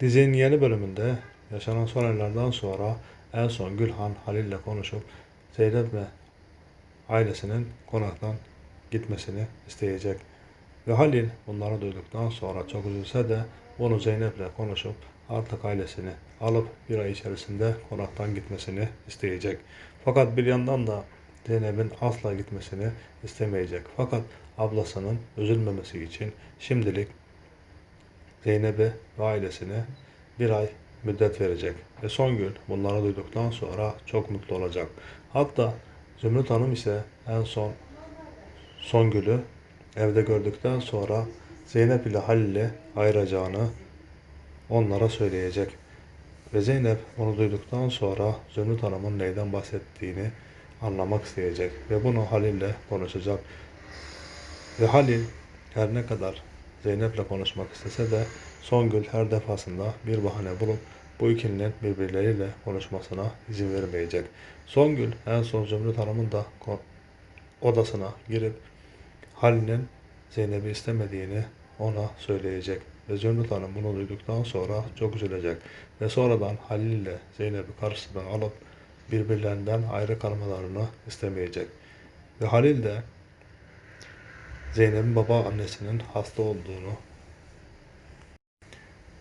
Dizinin yeni bölümünde yaşanan son olaylardan sonra en son Gülhan Halil'le konuşup Zeynep ve ailesinin konaktan gitmesini isteyecek. Ve Halil bunları duyduktan sonra çok üzülse de bunu Zeynep'le konuşup artık ailesini alıp bir ay içerisinde konaktan gitmesini isteyecek. Fakat bir yandan da Zeynep'in asla gitmesini istemeyecek. Fakat ablasının üzülmemesi için şimdilik Zeynep'e ve ailesine bir ay müddet verecek. Ve Songül bunları duyduktan sonra çok mutlu olacak. Hatta Zümrüt Hanım ise en son Songül'ü evde gördükten sonra Zeynep ile Halil'i ayıracağını onlara söyleyecek. Ve Zeynep bunu duyduktan sonra Zümrüt Hanım'ın neyden bahsettiğini anlamak isteyecek. Ve bunu Halil'le konuşacak. Ve Halil her ne kadar Zeynep'le konuşmak istese de Songül her defasında bir bahane bulup bu ikilinin birbirleriyle konuşmasına izin vermeyecek. Songül en son Zümrüt Hanım'ın da odasına girip Halil'in Zeynep'i istemediğini ona söyleyecek. Ve Zümrüt Hanım bunu duyduktan sonra çok üzülecek. Ve sonradan Halil ile Zeynep'i karşısına alıp birbirlerinden ayrı kalmalarını istemeyecek. Ve Halil de Zeynep'in baba annesinin hasta olduğunu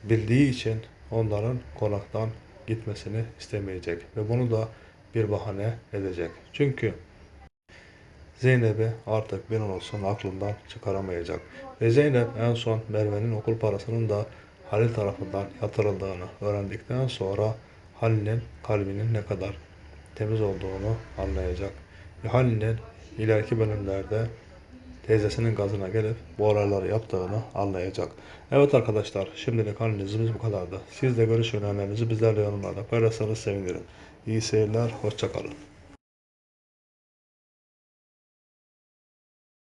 bildiği için onların konaktan gitmesini istemeyecek ve bunu da bir bahane edecek. Çünkü Zeynep'i artık bir an olsun aklından çıkaramayacak. Ve Zeynep en son Merve'nin okul parasının da Halil tarafından yatırıldığını öğrendikten sonra Halil'in kalbinin ne kadar temiz olduğunu anlayacak. Ve Halil'in ileriki bölümlerde teyzesinin gazına gelip bu olayları yaptığını anlayacak. Evet arkadaşlar şimdilik analizimiz bu kadardı. Siz de görüş ve önerilerinizi bizlerle yorumlarda paylaşırsanız sevinirim. İyi seyirler, hoşçakalın.